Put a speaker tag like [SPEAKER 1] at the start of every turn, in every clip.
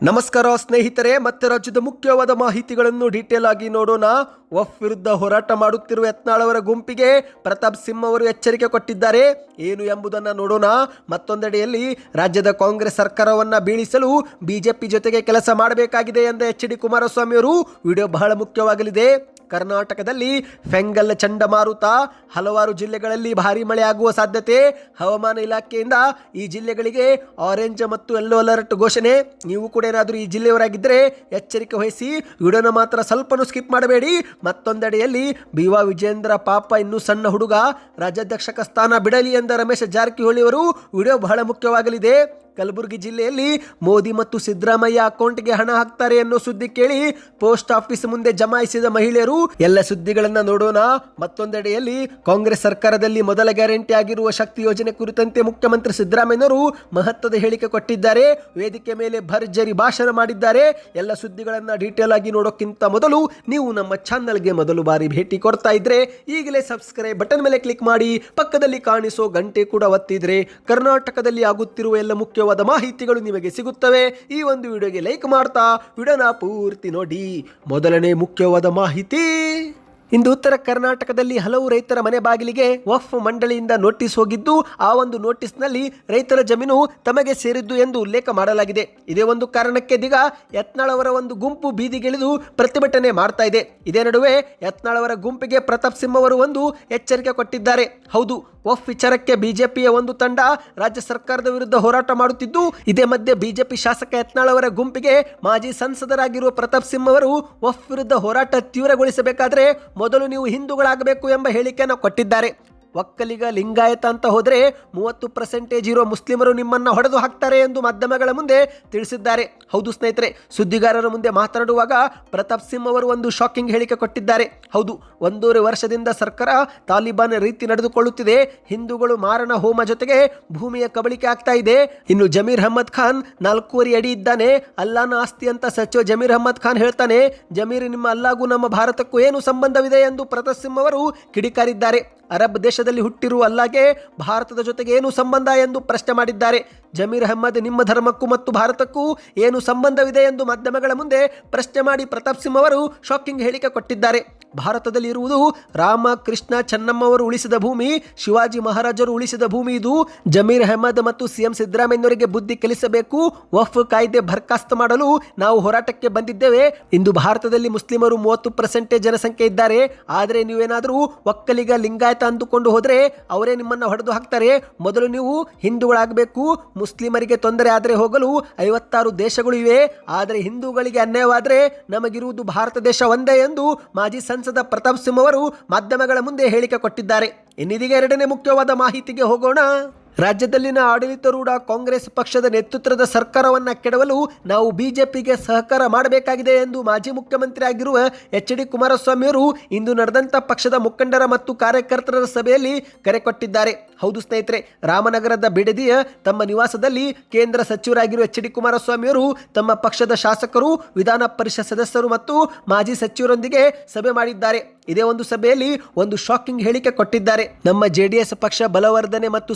[SPEAKER 1] ನಮಸ್ಕಾರ ಸ್ನೇಹಿತರೆ, ಮತ್ತೆ ರಾಜ್ಯದ ಮುಖ್ಯವಾದ ಮಾಹಿತಿಗಳನ್ನು ಡೀಟೇಲ್ ಆಗಿ ನೋಡೋಣ. ವಫ್ ವಿರುದ್ಧ ಹೋರಾಟ ಮಾಡುತ್ತಿರುವ ಯತ್ನಾಳವರ ಗುಂಪಿಗೆ ಪ್ರತಾಪ್ ಸಿಂಹ ಅವರು ಎಚ್ಚರಿಕೆ ಕೊಟ್ಟಿದ್ದಾರೆ. ಏನು ಎಂಬುದನ್ನು ನೋಡೋಣ. ಮತ್ತೊಂದೆಡೆಯಲ್ಲಿ ರಾಜ್ಯದ ಕಾಂಗ್ರೆಸ್ ಸರ್ಕಾರವನ್ನು ಬೀಳಿಸಲು ಬಿಜೆಪಿ ಜೊತೆಗೆ ಕೆಲಸ ಮಾಡಬೇಕಾಗಿದೆ ಎಂದ ಎಚ್ ಡಿ ಕುಮಾರಸ್ವಾಮಿ ಅವರು ವಿಡಿಯೋ ಬಹಳ ಮುಖ್ಯವಾಗಲಿದೆ. ಕರ್ನಾಟಕದಲ್ಲಿ ಫೆಂಗಲ್ ಚಂಡಮಾರುತ ಹಲವಾರು ಜಿಲ್ಲೆಗಳಲ್ಲಿ ಭಾರಿ ಮಳೆ ಆಗುವ ಸಾಧ್ಯತೆ. ಹವಾಮಾನ ಇಲಾಖೆಯಿಂದ ಈ ಜಿಲ್ಲೆಗಳಿಗೆ ಆರೆಂಜ್ ಮತ್ತು ಯೆಲ್ಲೋ ಅಲರ್ಟ್ ಘೋಷಣೆ. ನೀವು ಕೂಡ ಏನಾದರೂ ಈ ಜಿಲ್ಲೆಯವರಾಗಿದ್ದರೆ ಎಚ್ಚರಿಕೆ ವಹಿಸಿ. ವಿಡಿಯೋನ ಮಾತ್ರ ಸ್ವಲ್ಪನೂ ಸ್ಕಿಪ್ ಮಾಡಬೇಡಿ. ಮತ್ತೊಂದೆಡೆಯಲ್ಲಿ ಬಿವಾ ವಿಜೇಂದ್ರ ಪಾಪ ಇನ್ನೂ ಸಣ್ಣ ಹುಡುಗ. ರಾಜ್ಯಾಧ್ಯಕ್ಷಕ ಸ್ಥಾನ ಬಿಡಲಿ ಎಂದ ರಮೇಶ್ ಜಾರಕಿಹೊಳಿ ಅವರು ವಿಡಿಯೋ ಬಹಳ ಮುಖ್ಯವಾಗಲಿದೆ. ಕಲಬುರಗಿ ಜಿಲ್ಲೆಯಲ್ಲಿ ಮೋದಿ ಮತ್ತು ಸಿದ್ದರಾಮಯ್ಯ ಅಕೌಂಟ್ಗೆ ಹಣ ಹಾಕ್ತಾರೆ ಅನ್ನೋ ಸುದ್ದಿ ಕೇಳಿ ಪೋಸ್ಟ್ ಆಫೀಸ್ ಮುಂದೆ ಜಮಾಯಿಸಿದ ಮಹಿಳೆಯರು ಎಲ್ಲ ಸುದ್ದಿಗಳನ್ನ ನೋಡೋಣ. ಮತ್ತೊಂದೆಡೆಯಲ್ಲಿ ಕಾಂಗ್ರೆಸ್ ಸರ್ಕಾರದಲ್ಲಿ ಮೊದಲ ಗ್ಯಾರಂಟಿ ಆಗಿರುವ ಶಕ್ತಿ ಯೋಜನೆ ಕುರಿತಂತೆ ಮುಖ್ಯಮಂತ್ರಿ ಸಿದ್ದರಾಮಯ್ಯನವರು ಮಹತ್ವದ ಹೇಳಿಕೆ ಕೊಟ್ಟಿದ್ದಾರೆ. ವೇದಿಕೆ ಮೇಲೆ ಭರ್ಜರಿ ಭಾಷಣ ಮಾಡಿದ್ದಾರೆ. ಎಲ್ಲ ಸುದ್ದಿಗಳನ್ನ ಡೀಟೇಲ್ ಆಗಿ ನೋಡೋಕ್ಕಿಂತ ಮೊದಲು ನೀವು ನಮ್ಮ ಚಾನಲ್ಗೆ ಮೊದಲು ಬಾರಿ ಭೇಟಿ ಕೊಡ್ತಾ ಇದ್ರೆ ಈಗಲೇ ಸಬ್ಸ್ಕ್ರೈಬ್ ಬಟನ್ ಮೇಲೆ ಕ್ಲಿಕ್ ಮಾಡಿ, ಪಕ್ಕದಲ್ಲಿ ಕಾಣಿಸೋ ಗಂಟೆ ಕೂಡ ಒತ್ತಿದ್ರೆ ಕರ್ನಾಟಕದಲ್ಲಿ ಆಗುತ್ತಿರುವ ಎಲ್ಲ ಮುಖ್ಯವಾದ ಮಾಹಿತಿಗಳು ನಿಮಗೆ ಸಿಗುತ್ತವೆ. ಈ ಒಂದು ವಿಡಿಯೋಗೆ ಲೈಕ್ ಮಾಡ್ತಾ ವಿಡಿಯೋನ ಪೂರ್ತಿ ನೋಡಿ. ಮೊದಲನೇ ಮುಖ್ಯವಾದ ಮಾಹಿತಿ ಇಂದು ಉತ್ತರ ಕರ್ನಾಟಕದಲ್ಲಿ ಹಲವು ರೈತರ ಮನೆ ಬಾಗಿಲಿಗೆ ವಫ್ ಮಂಡಳಿಯಿಂದ ನೋಟಿಸ್ ಹೋಗಿದ್ದು, ಆ ಒಂದು ನೋಟಿಸ್ನಲ್ಲಿ ರೈತರ ಜಮೀನು ತಮಗೆ ಸೇರಿದ್ದು ಎಂದು ಉಲ್ಲೇಖ ಮಾಡಲಾಗಿದೆ. ಇದೇ ಒಂದು ಕಾರಣಕ್ಕೆ ಇದೀಗ ಯತ್ನಾಳವರ ಒಂದು ಗುಂಪು ಬೀದಿಗಿಳಿದು ಪ್ರತಿಭಟನೆ ಮಾಡ್ತಾ ಇದೆ. ಇದೇ ನಡುವೆ ಯತ್ನಾಳವರ ಗುಂಪಿಗೆ ಪ್ರತಾಪ್ ಸಿಂಹ ಅವರು ಒಂದು ಎಚ್ಚರಿಕೆ ಕೊಟ್ಟಿದ್ದಾರೆ. ಹೌದು ವಫ್ ವಿಚಾರಕ್ಕೆ ಬಿಜೆಪಿಯ ಒಂದು ತಂಡ ರಾಜ್ಯ ಸರ್ಕಾರದ ವಿರುದ್ಧ ಹೋರಾಟ ಮಾಡುತ್ತಿದ್ದು, ಇದೇ ಮಧ್ಯೆ ಬಿಜೆಪಿ ಶಾಸಕ ಯತ್ನಾಳ್ ಅವರ ಗುಂಪಿಗೆ ಮಾಜಿ ಸಂಸದರಾಗಿರುವ ಪ್ರತಾಪ್ ಸಿಂಹ ಅವರು ಒಫ್ ವಿರುದ್ಧ ಹೋರಾಟ ತೀವ್ರಗೊಳಿಸಬೇಕಾದರೆ ಮೊದಲು ನೀವು ಹಿಂದೂಗಳಾಗಬೇಕು ಎಂಬ ಹೇಳಿಕೆಯನ್ನು ಕೊಟ್ಟಿದ್ದಾರೆ. ಒಕ್ಕಲಿಗ ಲಿಂಗಾಯತ ಅಂತ ಹೋದರೆ ಮೂವತ್ತು ಪರ್ಸೆಂಟೇಜ್ ಇರೋ ಮುಸ್ಲಿಮರು ನಿಮ್ಮನ್ನು ಹೊಡೆದು ಹಾಕ್ತಾರೆ ಎಂದು ಮಾಧ್ಯಮಗಳ ಮುಂದೆ ತಿಳಿಸಿದ್ದಾರೆ. ಹೌದು ಸ್ನೇಹಿತರೆ, ಸುದ್ದಿಗಾರರ ಮುಂದೆ ಮಾತನಾಡುವಾಗ ಪ್ರತಾಪ್ ಸಿಂಹ ಅವರು ಒಂದು ಶಾಕಿಂಗ್ ಹೇಳಿಕೆ ಕೊಟ್ಟಿದ್ದಾರೆ. ಹೌದು, ಒಂದೂವರೆ ವರ್ಷದಿಂದ ಸರ್ಕಾರ ತಾಲಿಬಾನ್ ರೀತಿ ನಡೆದುಕೊಳ್ಳುತ್ತಿದೆ. ಹಿಂದೂಗಳು ಮಾರಣ ಹೋಮ ಜೊತೆಗೆ ಭೂಮಿಯ ಕಬಳಿಕೆ ಆಗ್ತಾ ಇದೆ. ಇನ್ನು ಜಮೀರ್ ಅಹಮದ್ ಖಾನ್ ನಾಲ್ಕೂವರೆ ಅಡಿ ಇದ್ದಾನೆ. ಅಲ್ಲಾನ ಆಸ್ತಿ ಅಂತ ಸಚಿವ ಜಮೀರ್ ಅಹಮದ್ ಖಾನ್ ಹೇಳ್ತಾನೆ, ಜಮೀರ್ ನಿಮ್ಮ ಅಲ್ಲಾಗೂ ನಮ್ಮ ಭಾರತಕ್ಕೂ ಏನು ಸಂಬಂಧವಿದೆ ಎಂದು ಪ್ರತಾಪ್ ಸಿಂಹ್ ಅವರು ಕಿಡಿಕಾರಿದ್ದಾರೆ. ಅರಬ್ ದೇಶದಲ್ಲಿ ಹುಟ್ಟಿರುವ ಅಲ್ಲಾಗೆ ಭಾರತದ ಜೊತೆಗೆ ಏನು ಸಂಬಂಧ ಎಂದು ಪ್ರಶ್ನೆ ಮಾಡಿದ್ದಾರೆ? ಜಮೀರ್ ಅಹಮ್ಮದ್ ನಿಮ್ಮ ಧರ್ಮಕ್ಕೂ ಮತ್ತು ಭಾರತಕ್ಕೂ ಏನು ಸಂಬಂಧವಿದೆ ಎಂದು ಮಾಧ್ಯಮಗಳ ಮುಂದೆ ಪ್ರಶ್ನೆ ಮಾಡಿ ಪ್ರತಾಪ್ ಸಿಂಹ ಅವರು ಶಾಕಿಂಗ್ ಹೇಳಿಕೆ ಕೊಟ್ಟಿದ್ದಾರೆ. ಭಾರತದಲ್ಲಿ ಇರುವುದು ರಾಮ ಕೃಷ್ಣ ಚೆನ್ನಮ್ಮ ಅವರು ಉಳಿಸಿದ ಭೂಮಿ, ಶಿವಾಜಿ ಮಹಾರಾಜರು ಉಳಿಸಿದ ಭೂಮಿ ಇದು. ಜಮೀರ್ ಅಹಮದ್ ಮತ್ತು ಸಿಎಂ ಸಿದ್ದರಾಮಯ್ಯನವರಿಗೆ ಬುದ್ಧಿ ಕಲಿಸಬೇಕು. ವಫ್ ಕಾಯ್ದೆ ಬರ್ಖಾಸ್ತು ಮಾಡಲು ನಾವು ಹೋರಾಟಕ್ಕೆ ಬಂದಿದ್ದೇವೆ. ಇಂದು ಭಾರತದಲ್ಲಿ ಮುಸ್ಲಿಮರು ಮೂವತ್ತು ಪರ್ಸೆಂಟೇಜ್ ಜನಸಂಖ್ಯೆ ಇದ್ದಾರೆ. ಆದರೆ ನೀವೇನಾದರೂ ಒಕ್ಕಲಿಗ ಲಿಂಗಾಯತ ಅಂದುಕೊಂಡು ಹೋದರೆ ಅವರೇ ನಿಮ್ಮನ್ನು ಹೊಡೆದು ಹಾಕ್ತಾರೆ. ಮೊದಲು ನೀವು ಹಿಂದೂಗಳಾಗಬೇಕು. ಮುಸ್ಲಿಮರಿಗೆ ತೊಂದರೆ ಆದರೆ ಹೋಗಲು ಐವತ್ತಾರು ದೇಶಗಳು ಇವೆ. ಆದರೆ ಹಿಂದೂಗಳಿಗೆ ಅನ್ಯಾಯವಾದರೆ ನಮಗಿರುವುದು ಭಾರತ ದೇಶ ಒಂದೇ ಎಂದು ಮಾಜಿ ಸಂಸದ ಪ್ರತಾಪ್ ಸಿಂಹ ಅವರು ಮಾಧ್ಯಮಗಳ ಮುಂದೆ ಹೇಳಿಕೆ ಕೊಟ್ಟಿದ್ದಾರೆ. ಇನ್ನಿದೀಗ ಎರಡನೇ ಮುಖ್ಯವಾದ ಮಾಹಿತಿಗೆ ಹೋಗೋಣ. ರಾಜ್ಯದಲ್ಲಿನ ಆಡಳಿತಾರೂಢ ಕಾಂಗ್ರೆಸ್ ಪಕ್ಷದ ನೇತೃತ್ವದ ಸರ್ಕಾರವನ್ನ ಕೆಡವಲು ನಾವು ಬಿಜೆಪಿಗೆ ಸಹಕಾರ ಮಾಡಬೇಕಾಗಿದೆ ಎಂದು ಮಾಜಿ ಮುಖ್ಯಮಂತ್ರಿ ಆಗಿರುವ ಎಚ್ ಡಿ ಕುಮಾರಸ್ವಾಮಿಯವರು ಇಂದು ನಡೆದಂತ ಪಕ್ಷದ ಮುಖಂಡರ ಮತ್ತು ಕಾರ್ಯಕರ್ತರ ಸಭೆಯಲ್ಲಿ ಕರೆ ಕೊಟ್ಟಿದ್ದಾರೆ. ಹೌದು ಸ್ನೇಹಿತರೆ, ರಾಮನಗರದ ಬಿಡದಿಯ ತಮ್ಮ ನಿವಾಸದಲ್ಲಿ ಕೇಂದ್ರ ಸಚಿವರಾಗಿರುವ ಎಚ್ ಡಿ ಕುಮಾರಸ್ವಾಮಿಯವರು ತಮ್ಮ ಪಕ್ಷದ ಶಾಸಕರು, ವಿಧಾನ ಪರಿಷತ್ ಸದಸ್ಯರು ಮತ್ತು ಮಾಜಿ ಸಚಿವರೊಂದಿಗೆ ಸಭೆ ಮಾಡಿದ್ದಾರೆ. ಇದೇ ಒಂದು ಸಭೆಯಲ್ಲಿ ಒಂದು ಶಾಕಿಂಗ್ ಹೇಳಿಕೆ ಕೊಟ್ಟಿದ್ದಾರೆ. ನಮ್ಮ ಜೆಡಿಎಸ್ ಪಕ್ಷ ಬಲವರ್ಧನೆ ಮತ್ತು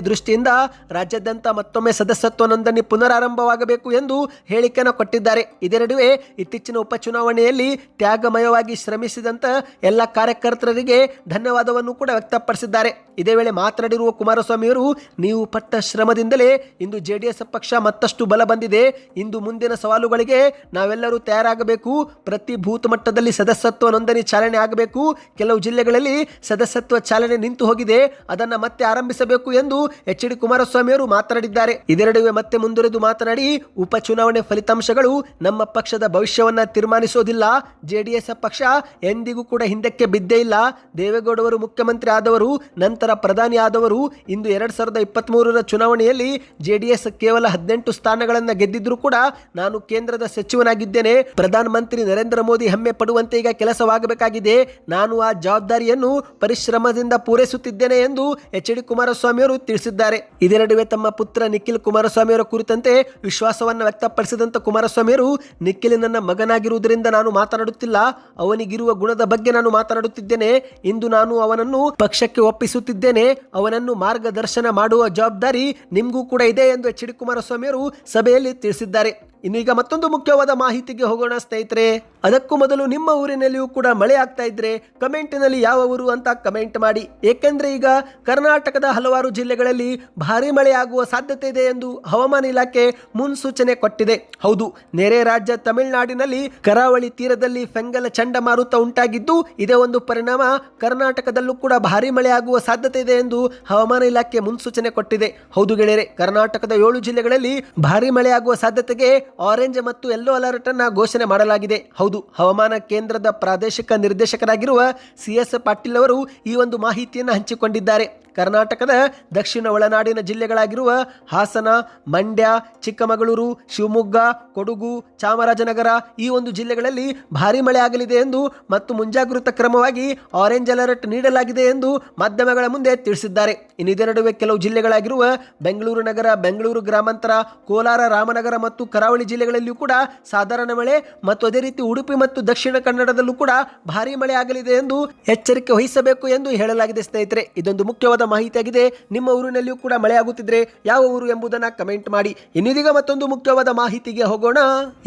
[SPEAKER 1] ದೃಷ್ಟಿಯಿಂದ ರಾಜ್ಯಾದ್ಯಂತ ಮತ್ತೊಮ್ಮೆ ಸದಸ್ಯತ್ವ ನೋಂದಣಿ ಪುನರಾರಂಭವಾಗಬೇಕು ಎಂದು ಹೇಳಿಕೆಯನ್ನು ಕೊಟ್ಟಿದ್ದಾರೆ. ಇದೇ ನಡುವೆ ಇತ್ತೀಚಿನ ಉಪಚುನಾವಣೆಯಲ್ಲಿ ತ್ಯಾಗಮಯವಾಗಿ ಶ್ರಮಿಸಿದಂತ ಎಲ್ಲ ಕಾರ್ಯಕರ್ತರಿಗೆ ಧನ್ಯವಾದವನ್ನು ಕೂಡ ವ್ಯಕ್ತಪಡಿಸಿದ್ದಾರೆ. ಇದೇ ವೇಳೆ ಮಾತನಾಡಿರುವ ಕುಮಾರಸ್ವಾಮಿ ಅವರು ನೀವು ಪಟ್ಟ ಶ್ರಮದಿಂದಲೇ ಇಂದು ಜೆಡಿಎಸ್ ಪಕ್ಷ ಮತ್ತಷ್ಟು ಬಲ ಬಂದಿದೆ. ಇಂದು ಮುಂದಿನ ಸವಾಲುಗಳಿಗೆ ನಾವೆಲ್ಲರೂ ತಯಾರಾಗಬೇಕು. ಪ್ರತಿ ಬೂತ್ ಮಟ್ಟದಲ್ಲಿ ಸದಸ್ಯತ್ವ ನೋಂದಣಿ ಚಾಲನೆ ಆಗಬೇಕು. ಕೆಲವು ಜಿಲ್ಲೆಗಳಲ್ಲಿ ಸದಸ್ಯತ್ವ ಚಾಲನೆ ನಿಂತು ಹೋಗಿದೆ. ಅದನ್ನ ಮತ್ತೆ ಆರಂಭಿಸಬೇಕು ಎಂದು ಎಚ್ ಡಿ ಕುಮಾರಸ್ವಾಮಿ ಅವರು ಮಾತನಾಡಿದ್ದಾರೆ ಇದೆರಡುವೆ ಮತ್ತೆ ಮುಂದುವರೆದು ಮಾತನಾಡಿ, ಉಪಚುನಾವಣೆ ಫಲಿತಾಂಶಗಳು ನಮ್ಮ ಪಕ್ಷದ ಭವಿಷ್ಯವನ್ನ ತೀರ್ಮಾನಿಸೋದಿಲ್ಲ. ಜೆಡಿಎಸ್ ಪಕ್ಷ ಎಂದಿಗೂ ಕೂಡ ಹಿಂದಕ್ಕೆ ಬಿದ್ದೇ ಇಲ್ಲ. ದೇವೇಗೌಡವರು ಮುಖ್ಯಮಂತ್ರಿ ಆದವರು, ನಂತರ ಪ್ರಧಾನಿ ಆದವರು, ಇಂದು ಎರಡ್ ಸಾವಿರದ ಇಪ್ಪತ್ತ್ ಮೂರರ ಚುನಾವಣೆಯಲ್ಲಿ ಜೆಡಿಎಸ್ ಕೇವಲ ಹದಿನೆಂಟು ಸ್ಥಾನಗಳನ್ನ ಗೆದ್ದಿದ್ರು ಕೂಡ ನಾನು ಕೇಂದ್ರದ ಸಚಿವನಾಗಿದ್ದೇನೆ. ಪ್ರಧಾನ ಮಂತ್ರಿ ನರೇಂದ್ರ ಮೋದಿ ಹೆಮ್ಮೆ ಪಡುವಂತೆ ಈಗ ಕೆಲಸವಾಗಬೇಕಾಗಿದೆ. ನಾನು ಆ ಜವಾಬ್ದಾರಿಯನ್ನು ಪರಿಶ್ರಮದಿಂದ ಪೂರೈಸುತ್ತಿದ್ದೇನೆ ಎಂದು ಎಚ್ ಡಿ ಕುಮಾರಸ್ವಾಮಿ ಅವರು ತಿಳಿಸಿದ್ದಾರೆ. ಇದೇ ನಡುವೆ ತಮ್ಮ ಪುತ್ರ ನಿಖಿಲ್ ಕುಮಾರಸ್ವಾಮಿ ಅವರ ಕುರಿತಂತೆ ವಿಶ್ವಾಸವನ್ನು ವ್ಯಕ್ತಪಡಿಸಿದಂತ ಕುಮಾರಸ್ವಾಮಿ ಅವರು ನಿಖಿಲ್ ನನ್ನ ಮಗನಾಗಿರುವುದರಿಂದ ನಾನು ಮಾತನಾಡುತ್ತಿಲ್ಲ. ಅವನಿಗಿರುವ ಗುಣದ ಬಗ್ಗೆ ನಾನು ಮಾತನಾಡುತ್ತಿದ್ದೇನೆ. ಇಂದು ನಾನು ಅವನನ್ನು ಪಕ್ಷಕ್ಕೆ ಒಪ್ಪಿಸುತ್ತಿದ್ದೇನೆ. ಅವನನ್ನು ಮಾರ್ಗದರ್ಶನ ಮಾಡುವ ಜವಾಬ್ದಾರಿ ನಿಮಗೂ ಕೂಡ ಇದೆ ಎಂದು ಎಚ್ ಡಿ ಕುಮಾರಸ್ವಾಮಿ ಅವರು ಸಭೆಯಲ್ಲಿ ತಿಳಿಸಿದ್ದಾರೆ. ಇನ್ನು ಮತ್ತೊಂದು ಮುಖ್ಯವಾದ ಮಾಹಿತಿಗೆ ಹೋಗೋಣ, ಸ್ನೇಹಿತರೆ. ಅದಕ್ಕೂ ಮೊದಲು ನಿಮ್ಮ ಊರಿನಲ್ಲಿಯೂ ಕೂಡ ಮಳೆ ಆಗ್ತಾ ಇದ್ರೆ ಕಮೆಂಟಿನಲ್ಲಿ ಯಾವ ಊರು ಅಂತ ಕಮೆಂಟ್ ಮಾಡಿ. ಏಕೆಂದ್ರೆ ಈಗ ಕರ್ನಾಟಕದ ಹಲವಾರು ಜಿಲ್ಲೆಗಳಲ್ಲಿ ಭಾರಿ ಮಳೆ ಆಗುವ ಸಾಧ್ಯತೆ ಇದೆ ಎಂದು ಹವಾಮಾನ ಇಲಾಖೆ ಮುನ್ಸೂಚನೆ ಕೊಟ್ಟಿದೆ. ಹೌದು, ನೆರೆ ರಾಜ್ಯ ತಮಿಳುನಾಡಿನಲ್ಲಿ ಕರಾವಳಿ ತೀರದಲ್ಲಿ ಫೆಂಗಲ ಚಂಡಮಾರುತ ಉಂಟಾಗಿದ್ದು, ಇದೇ ಒಂದು ಪರಿಣಾಮ ಕರ್ನಾಟಕದಲ್ಲೂ ಕೂಡ ಭಾರಿ ಮಳೆ ಆಗುವ ಸಾಧ್ಯತೆ ಇದೆ ಎಂದು ಹವಾಮಾನ ಇಲಾಖೆ ಮುನ್ಸೂಚನೆ ಕೊಟ್ಟಿದೆ. ಹೌದು ಗೆಳೆಯರೆ, ಕರ್ನಾಟಕದ ಏಳು ಜಿಲ್ಲೆಗಳಲ್ಲಿ ಭಾರಿ ಮಳೆ ಆಗುವ ಸಾಧ್ಯತೆಗೆ ಆರೆಂಜ್ ಮತ್ತು ಯೆಲ್ಲೋ ಅಲರ್ಟ್ ಅನ್ನು ಘೋಷಣೆ ಮಾಡಲಾಗಿದೆ. ಹೌದು, ಹವಾಮಾನ ಕೇಂದ್ರದ ಪ್ರಾದೇಶಿಕ ನಿರ್ದೇಶಕರಾಗಿರುವ ಸಿ ಎಸ್ ಪಾಟೀಲ್ ಅವರು ಈ ಒಂದು ಮಾಹಿತಿಯನ್ನು ಹಂಚಿಕೊಂಡಿದ್ದಾರೆ. ಕರ್ನಾಟಕದ ದಕ್ಷಿಣ ಒಳನಾಡಿನ ಜಿಲ್ಲೆಗಳಾಗಿರುವ ಹಾಸನ, ಮಂಡ್ಯ, ಚಿಕ್ಕಮಗಳೂರು, ಶಿವಮೊಗ್ಗ, ಕೊಡಗು, ಚಾಮರಾಜನಗರ ಈ ಒಂದು ಜಿಲ್ಲೆಗಳಲ್ಲಿ ಭಾರಿ ಮಳೆ ಆಗಲಿದೆ ಎಂದು ಮತ್ತು ಮುಂಜಾಗೃತ ಕ್ರಮವಾಗಿ ಆರೆಂಜ್ ಅಲರ್ಟ್ ನೀಡಲಾಗಿದೆ ಎಂದು ಮಾಧ್ಯಮಗಳ ಮುಂದೆ ತಿಳಿಸಿದ್ದಾರೆ. ಇನ್ನು ಇದರ ನಡುವೆ ಕೆಲವು ಜಿಲ್ಲೆಗಳಾಗಿರುವ ಬೆಂಗಳೂರು ನಗರ, ಬೆಂಗಳೂರು ಗ್ರಾಮಾಂತರ, ಕೋಲಾರ, ರಾಮನಗರ ಮತ್ತು ಕರಾವಳಿ ಜಿಲ್ಲೆಗಳಲ್ಲಿಯೂ ಕೂಡ ಸಾಧಾರಣ ಮಳೆ ಮತ್ತು ಅದೇ ರೀತಿ ಉಡುಪಿ ಮತ್ತು ದಕ್ಷಿಣ ಕನ್ನಡದಲ್ಲೂ ಕೂಡ ಭಾರಿ ಮಳೆ ಆಗಲಿದೆ ಎಂದು ಎಚ್ಚರಿಕೆ ವಹಿಸಬೇಕು ಎಂದು ಹೇಳಲಾಗಿದೆ ಸ್ನೇಹಿತರೆ. ಇದೊಂದು ಮುಖ್ಯವಾದ ಮಾಹಿತಿಯಾಗಿದೆ ನಿಮ್ಮ ಊರಿನಲ್ಲಿಯೂ ಕೂಡ ಮಳೆ ಆಗುತ್ತಿದ್ರೆ ಯಾವ ಊರು ಎಂಬುದನ್ನ ಕಮೆಂಟ್ ಮಾಡಿ. ಇನ್ನಿದೀಗ ಮತ್ತೊಂದು ಮುಖ್ಯವಾದ ಮಾಹಿತಿಗೆ ಹೋಗೋಣ.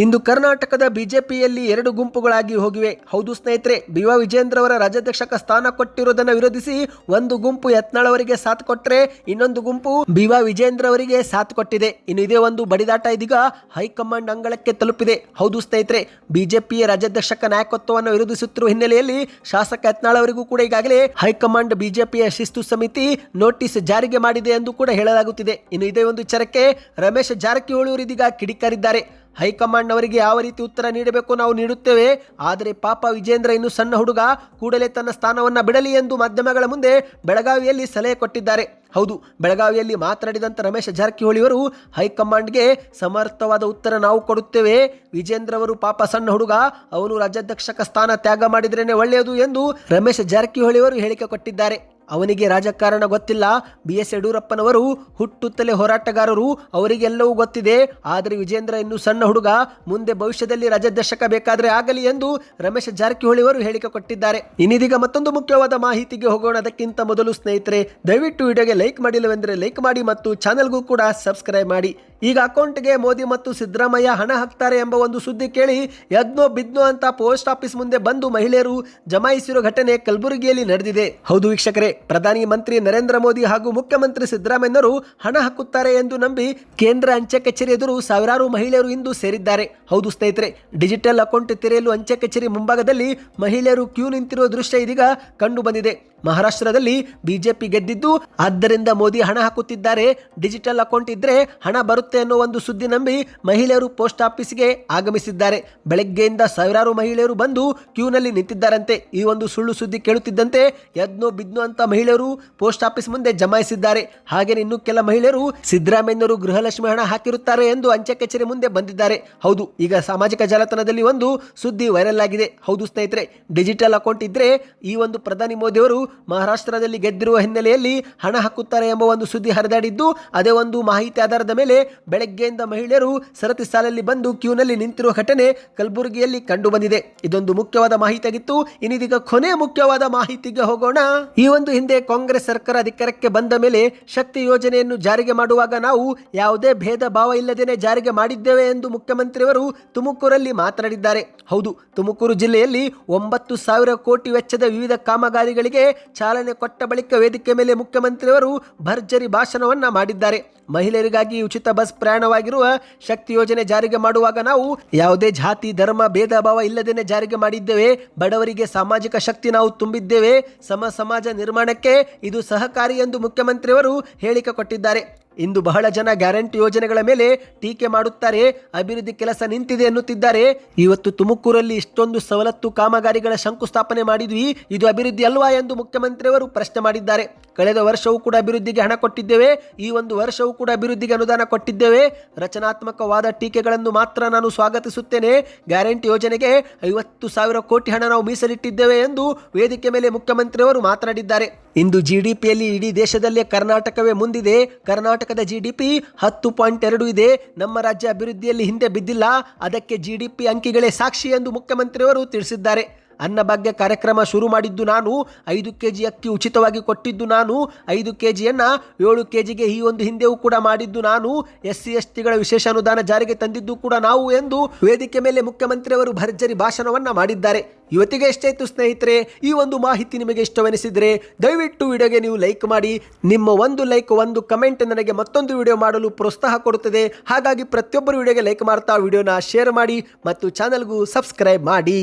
[SPEAKER 1] ಇಂದು ಕರ್ನಾಟಕದ ಬಿಜೆಪಿಯಲ್ಲಿ ಎರಡು ಗುಂಪುಗಳಾಗಿ ಹೋಗಿವೆ. ಹೌದು ಸ್ನೇಹಿತರೆ, ಬಿ ವಿಜೇಂದ್ರ ಅವರ ರಾಜ್ಯಾಧ್ಯಕ್ಷಕ ಸ್ಥಾನ ಕೊಟ್ಟಿರುವುದನ್ನು ವಿರೋಧಿಸಿ ಒಂದು ಗುಂಪು ಯತ್ನಾಳ್ ಅವರಿಗೆ ಸಾಥ್ ಕೊಟ್ಟರೆ ಇನ್ನೊಂದು ಗುಂಪು ಬಿ ವಿಜೇಂದ್ರ ಅವರಿಗೆ ಸಾಥ್ ಕೊಟ್ಟಿದೆ. ಇನ್ನು ಇದೇ ಒಂದು ಬಡಿದಾಟ ಇದೀಗ ಹೈಕಮಾಂಡ್ ಅಂಗಳಕ್ಕೆ ತಲುಪಿದೆ. ಹೌದು ಸ್ನೇಹಿತರೆ, ಬಿಜೆಪಿಯ ರಾಜ್ಯಾಧ್ಯಕ್ಷಕ ನಾಯಕತ್ವವನ್ನು ವಿರೋಧಿಸುತ್ತಿರುವ ಹಿನ್ನೆಲೆಯಲ್ಲಿ ಶಾಸಕ ಯತ್ನಾಳ್ ಅವರಿಗೂ ಕೂಡ ಈಗಾಗಲೇ ಹೈಕಮಾಂಡ್ ಬಿಜೆಪಿಯ ಶಿಸ್ತು ಸಮಿತಿ ನೋಟಿಸ್ ಜಾರಿಗೆ ಮಾಡಿದೆ ಎಂದು ಕೂಡ ಹೇಳಲಾಗುತ್ತಿದೆ. ಇನ್ನು ಇದೇ ಒಂದು ವಿಚಾರಕ್ಕೆ ರಮೇಶ್ ಜಾರಕಿಹೊಳಿ ಇದೀಗ ಕಿಡಿಕಾರಿದ್ದಾರೆ. ಹೈಕಮಾಂಡ್ ಅವರಿಗೆ ಯಾವ ರೀತಿ ಉತ್ತರ ನೀಡಬೇಕು ನಾವು ನೀಡುತ್ತೇವೆ? ಆದರೆ ಪಾಪ ವಿಜೇಂದ್ರ ಇನ್ನು ಸಣ್ಣ ಹುಡುಗ ಕೂಡಲೇ ತನ್ನ ಸ್ಥಾನವನ್ನು ಬಿಡಲಿ ಎಂದು ಮಾಧ್ಯಮಗಳ ಮುಂದೆ ಬೆಳಗಾವಿಯಲ್ಲಿ ಸಲಹೆ ಕೊಟ್ಟಿದ್ದಾರೆ. ಹೌದು, ಬೆಳಗಾವಿಯಲ್ಲಿ ಮಾತನಾಡಿದಂಥ ರಮೇಶ್ ಜಾರಕಿಹೊಳಿ ಅವರು ಹೈಕಮಾಂಡ್ಗೆ ಸಮರ್ಥವಾದ ಉತ್ತರ ನಾವು ಕೊಡುತ್ತೇವೆ. ವಿಜೇಂದ್ರ ಅವರು ಪಾಪ ಸಣ್ಣ ಹುಡುಗ, ಅವನು ರಾಜ್ಯಾಧ್ಯಕ್ಷಕ ಸ್ಥಾನ ತ್ಯಾಗ ಮಾಡಿದ್ರೇನೆ ಒಳ್ಳೆಯದು ಎಂದು ರಮೇಶ್ ಜಾರಕಿಹೊಳಿ ಅವರು ಹೇಳಿಕೆ ಕೊಟ್ಟಿದ್ದಾರೆ. ಅವನಿಗೆ ರಾಜಕಾರಣ ಗೊತ್ತಿಲ್ಲ. ಬಿ ಎಸ್ ಯಡಿಯೂರಪ್ಪನವರು ಹುಟ್ಟುತ್ತಲೇ ಹೋರಾಟಗಾರರು. ಅವರಿಗೆಲ್ಲವೂ ಗೊತ್ತಿದೆ. ಆದರೆ ವಿಜೇಂದ್ರ ಇನ್ನು ಸಣ್ಣ ಹುಡುಗ. ಮುಂದೆ ಭವಿಷ್ಯದಲ್ಲಿ ರಾಜ್ಯಾಧ್ಯಕ್ಷಕ ಬೇಕಾದರೆ ಆಗಲಿ ಎಂದು ರಮೇಶ್ ಜಾರಕಿಹೊಳಿ ಅವರು ಹೇಳಿಕೆ ಕೊಟ್ಟಿದ್ದಾರೆ. ಇನ್ನಿದೀಗ ಮತ್ತೊಂದು ಮುಖ್ಯವಾದ ಮಾಹಿತಿಗೆ ಹೋಗೋಣ. ಅದಕ್ಕಿಂತ ಮೊದಲು ಸ್ನೇಹಿತರೆ, ದಯವಿಟ್ಟು ವಿಡಿಯೋಗೆ ಲೈಕ್ ಮಾಡಿಲ್ಲವೆಂದರೆ ಲೈಕ್ ಮಾಡಿ ಮತ್ತು ಚಾನೆಲ್ಗೂ ಕೂಡ ಸಬ್ಸ್ಕ್ರೈಬ್ ಮಾಡಿ. ಈಗ ಅಕೌಂಟ್ಗೆ ಮೋದಿ ಮತ್ತು ಸಿದ್ದರಾಮಯ್ಯ ಹಣ ಹಾಕ್ತಾರೆ ಎಂಬ ಒಂದು ಸುದ್ದಿ ಕೇಳಿ ಯದ್ನೋ ಬಿದ್ನೋ ಅಂತ ಪೋಸ್ಟ್ ಆಫೀಸ್ ಮುಂದೆ ಬಂದು ಮಹಿಳೆಯರು ಜಮಾಯಿಸಿರೋ ಘಟನೆ ಕಲಬುರಗಿಯಲ್ಲಿ ನಡೆದಿದೆ. ಹೌದು ವೀಕ್ಷಕರೇ, ಪ್ರಧಾನಿ ಮಂತ್ರಿ ನರೇಂದ್ರ ಮೋದಿ ಹಾಗೂ ಮುಖ್ಯಮಂತ್ರಿ ಸಿದ್ದರಾಮಯ್ಯನವರು ಹಣ ಹಾಕುತ್ತಾರೆ ಎಂದು ನಂಬಿ ಕೇಂದ್ರ ಅಂಚೆ ಕಚೇರಿ ಎದುರು ಸಾವಿರಾರು ಮಹಿಳೆಯರು ಇಂದು ಸೇರಿದ್ದಾರೆ. ಹೌದು ಸ್ನೇಹಿತರೆ, ಡಿಜಿಟಲ್ ಅಕೌಂಟ್ ತೆರೆಯಲು ಅಂಚೆ ಕಚೇರಿ ಮುಂಭಾಗದಲ್ಲಿ ಮಹಿಳೆಯರು ಕ್ಯೂ ನಿಂತಿರುವ ದೃಶ್ಯ ಇದೀಗ ಕಂಡು ಬಂದಿದೆ. ಮಹಾರಾಷ್ಟ್ರದಲ್ಲಿ ಬಿಜೆಪಿ ಗೆದ್ದಿದ್ದು, ಆದ್ದರಿಂದ ಮೋದಿ ಹಣ ಹಾಕುತ್ತಿದ್ದಾರೆ. ಡಿಜಿಟಲ್ ಅಕೌಂಟ್ ಇದ್ರೆ ಹಣ ಬರುತ್ತೆ ಅನ್ನೋ ಒಂದು ಸುದ್ದಿ ನಂಬಿ ಮಹಿಳೆಯರು ಪೋಸ್ಟ್ ಆಫೀಸ್ಗೆ ಆಗಮಿಸಿದ್ದಾರೆ. ಬೆಳಗ್ಗೆಯಿಂದ ಸಾವಿರಾರು ಮಹಿಳೆಯರು ಬಂದು ಕ್ಯೂನಲ್ಲಿ ನಿಂತಿದ್ದಾರಂತೆ. ಈ ಒಂದು ಸುಳ್ಳು ಸುದ್ದಿ ಕೇಳುತ್ತಿದ್ದಂತೆ ಯದ್ನೋ ಬಿದ್ನೋ ಅಂತ ಮಹಿಳೆಯರು ಪೋಸ್ಟ್ ಆಫೀಸ್ ಮುಂದೆ ಜಮಾಯಿಸಿದ್ದಾರೆ. ಹಾಗೆ ಇನ್ನು ಕೆಲ ಮಹಿಳೆಯರು ಸಿದ್ದರಾಮಯ್ಯನವರು ಗೃಹಲಕ್ಷ್ಮಿ ಹಣ ಹಾಕಿರುತ್ತಾರೆ ಎಂದು ಅಂಚೆ ಕಚೇರಿ ಮುಂದೆ ಬಂದಿದ್ದಾರೆ. ಹೌದು, ಈಗ ಸಾಮಾಜಿಕ ಜಾಲತಾಣದಲ್ಲಿ ಒಂದು ಸುದ್ದಿ ವೈರಲ್ ಆಗಿದೆ. ಹೌದು ಸ್ನೇಹಿತರೆ, ಡಿಜಿಟಲ್ ಅಕೌಂಟ್ ಇದ್ರೆ ಈ ಒಂದು ಪ್ರಧಾನಿ ಮೋದಿಯವರು ಮಹಾರಾಷ್ಟ್ರದಲ್ಲಿ ಗೆದ್ದಿರುವ ಹಿನ್ನೆಲೆಯಲ್ಲಿ ಹಣ ಹಾಕುತ್ತಾರೆ ಎಂಬ ಒಂದು ಸುದ್ದಿ ಹರಿದಾಡಿದ್ದು, ಅದೇ ಒಂದು ಮಾಹಿತಿ ಆಧಾರದ ಮೇಲೆ ಬೆಳಗ್ಗೆಯಿಂದ ಮಹಿಳೆಯರು ಸರತಿ ಸಾಲಲ್ಲಿ ಬಂದು ಕ್ಯೂನಲ್ಲಿ ನಿಂತಿರುವ ಘಟನೆ ಕಲಬುರಗಿಯಲ್ಲಿ ಕಂಡು ಬಂದಿದೆ ಇದೊಂದು ಮುಖ್ಯವಾದ ಮಾಹಿತಿಯಾಗಿತ್ತು. ಇನ್ನಿದೀಗ ಕೊನೆ ಮುಖ್ಯವಾದ ಮಾಹಿತಿಗೆ ಹೋಗೋಣ. ಈ ಒಂದು ಹಿಂದೆ ಕಾಂಗ್ರೆಸ್ ಸರ್ಕಾರ ಅಧಿಕಾರಕ್ಕೆ ಬಂದ ಮೇಲೆ ಶಕ್ತಿ ಯೋಜನೆಯನ್ನು ಜಾರಿಗೆ ಮಾಡುವಾಗ ನಾವು ಯಾವುದೇ ಭೇದ ಭಾವ ಇಲ್ಲದೇನೆ ಜಾರಿಗೆ ಮಾಡಿದ್ದೇವೆ ಎಂದು ಮುಖ್ಯಮಂತ್ರಿಯವರು ತುಮಕೂರಲ್ಲಿ ಮಾತನಾಡಿದ್ದಾರೆ. ಹೌದು, ತುಮಕೂರು ಜಿಲ್ಲೆಯಲ್ಲಿ ಒಂಬತ್ತು ಸಾವಿರ ಕೋಟಿ ವೆಚ್ಚದ ವಿವಿಧ ಕಾಮಗಾರಿಗಳಿಗೆ ಚಾಲನೆ ಕೊಟ್ಟ ಬಳಿಕ ವೇದಿಕೆ ಮೇಲೆ ಮುಖ್ಯಮಂತ್ರಿಯವರು ಭರ್ಜರಿ ಭಾಷಣವನ್ನ ಮಾಡಿದ್ದಾರೆ. ಮಹಿಳೆಯರಿಗಾಗಿ ಉಚಿತ ಬಸ್ ಪ್ರಯಾಣವಾಗಿರುವ ಶಕ್ತಿ ಯೋಜನೆ ಜಾರಿಗೆ ಮಾಡುವಾಗ ನಾವು ಯಾವುದೇ ಜಾತಿ, ಧರ್ಮ, ಭೇದ ಭಾವ ಇಲ್ಲದೇನೆ ಜಾರಿಗೆ ಮಾಡಿದ್ದೇವೆ. ಬಡವರಿಗೆ ಸಾಮಾಜಿಕ ಶಕ್ತಿ ನಾವು ತುಂಬಿದ್ದೇವೆ. ಸಮ ಸಮಾಜ ನಿರ್ಮಾಣಕ್ಕೆ ಇದು ಸಹಕಾರಿ ಎಂದು ಮುಖ್ಯಮಂತ್ರಿಯವರು ಹೇಳಿಕೆ ಕೊಟ್ಟಿದ್ದಾರೆ. ಇಂದು ಬಹಳ ಜನ ಗ್ಯಾರಂಟಿ ಯೋಜನೆಗಳ ಮೇಲೆ ಟೀಕೆ ಮಾಡುತ್ತಾರೆ. ಅಭಿವೃದ್ಧಿ ಕೆಲಸ ನಿಂತಿದೆ ಎನ್ನುತ್ತಿದ್ದಾರೆ. ಇವತ್ತು ತುಮಕೂರಲ್ಲಿ ಇಷ್ಟೊಂದು ಸವಲತ್ತು ಕಾಮಗಾರಿಗಳ ಶಂಕುಸ್ಥಾಪನೆ ಮಾಡಿದ್ವಿ. ಇದು ಅಭಿವೃದ್ಧಿ ಅಲ್ವಾ ಎಂದು ಮುಖ್ಯಮಂತ್ರಿಯವರು ಪ್ರಶ್ನೆ ಮಾಡಿದ್ದಾರೆ. ಕಳೆದ ವರ್ಷವೂ ಕೂಡ ಅಭಿವೃದ್ಧಿಗೆ ಹಣ ಕೊಟ್ಟಿದ್ದೇವೆ. ಈ ಒಂದು ವರ್ಷವೂ ಕೂಡ ಅಭಿವೃದ್ಧಿಗೆ ಅನುದಾನ ಕೊಟ್ಟಿದ್ದೇವೆ. ರಚನಾತ್ಮಕವಾದ ಟೀಕೆಗಳನ್ನು ಮಾತ್ರ ನಾನು ಸ್ವಾಗತಿಸುತ್ತೇನೆ. ಗ್ಯಾರಂಟಿ ಯೋಜನೆಗೆ ಐವತ್ತು ಸಾವಿರ ಕೋಟಿ ಹಣ ನಾವು ಮೀಸಲಿಟ್ಟಿದ್ದೇವೆ ಎಂದು ವೇದಿಕೆ ಮೇಲೆ ಮುಖ್ಯಮಂತ್ರಿಯವರು ಮಾತನಾಡಿದ್ದಾರೆ. ಇಂದು ಜಿಡಿಪಿಯಲ್ಲಿ ಇಡೀ ದೇಶದಲ್ಲೇ ಕರ್ನಾಟಕವೇ ಮುಂದಿದೆ. ಕರ್ನಾಟಕದ ಜಿಡಿಪಿ ಹತ್ತು ಪಾಯಿಂಟ್ ಎರಡು ಇದೆ. ನಮ್ಮ ರಾಜ್ಯ ಅಭಿವೃದ್ಧಿಯಲ್ಲಿ ಹಿಂದೆ ಬಿದ್ದಿಲ್ಲ. ಅದಕ್ಕೆ ಜಿಡಿಪಿ ಅಂಕಿಗಳೇ ಸಾಕ್ಷಿ ಎಂದು ಮುಖ್ಯಮಂತ್ರಿಯವರು ತಿಳಿಸಿದ್ದಾರೆ. ಅನ್ನಭಾಗ್ಯ ಕಾರ್ಯಕ್ರಮ ಶುರು ಮಾಡಿದ್ದು ನಾನು, ಐದು ಕೆ ಜಿ ಅಕ್ಕಿ ಉಚಿತವಾಗಿ ಕೊಟ್ಟಿದ್ದು ನಾನು, ಐದು ಕೆ ಜಿಯನ್ನು ಏಳು ಕೆ ಜಿಗೆ ಈ ಒಂದು ಹಿಂದೆಯೂ ಕೂಡ ಮಾಡಿದ್ದು ನಾನು ಎಸ್ ಸಿ ಎಸ್ ಟಿಗಳ ವಿಶೇಷ ಅನುದಾನ ಜಾರಿಗೆ ತಂದಿದ್ದು ಕೂಡ ನಾವು ಎಂದು ವೇದಿಕೆ ಮೇಲೆ ಮುಖ್ಯಮಂತ್ರಿಯವರು ಭರ್ಜರಿ ಭಾಷಣವನ್ನ ಮಾಡಿದ್ದಾರೆ. ಇವತ್ತಿಗೆ ಎಷ್ಟಾಯ್ತು ಸ್ನೇಹಿತರೆ, ಈ ಒಂದು ಮಾಹಿತಿ ನಿಮಗೆ ಇಷ್ಟವೆನಿಸಿದರೆ ದಯವಿಟ್ಟು ವಿಡಿಯೋಗೆ ನೀವು ಲೈಕ್ ಮಾಡಿ, ನಿಮ್ಮ ಒಂದು ಲೈಕ್, ಒಂದು ಕಮೆಂಟ್ ನನಗೆ ಮತ್ತೊಂದು ವಿಡಿಯೋ ಮಾಡಲು ಪ್ರೋತ್ಸಾಹ ಕೊಡುತ್ತದೆ. ಹಾಗಾಗಿ ಪ್ರತಿಯೊಬ್ಬರು ವಿಡಿಯೋಗೆ ಲೈಕ್ ಮಾಡ್ತಾ ವಿಡಿಯೋನ ಶೇರ್ ಮಾಡಿ ಮತ್ತು ಚಾನಲ್ಗೂ ಸಬ್ಸ್ಕ್ರೈಬ್ ಮಾಡಿ.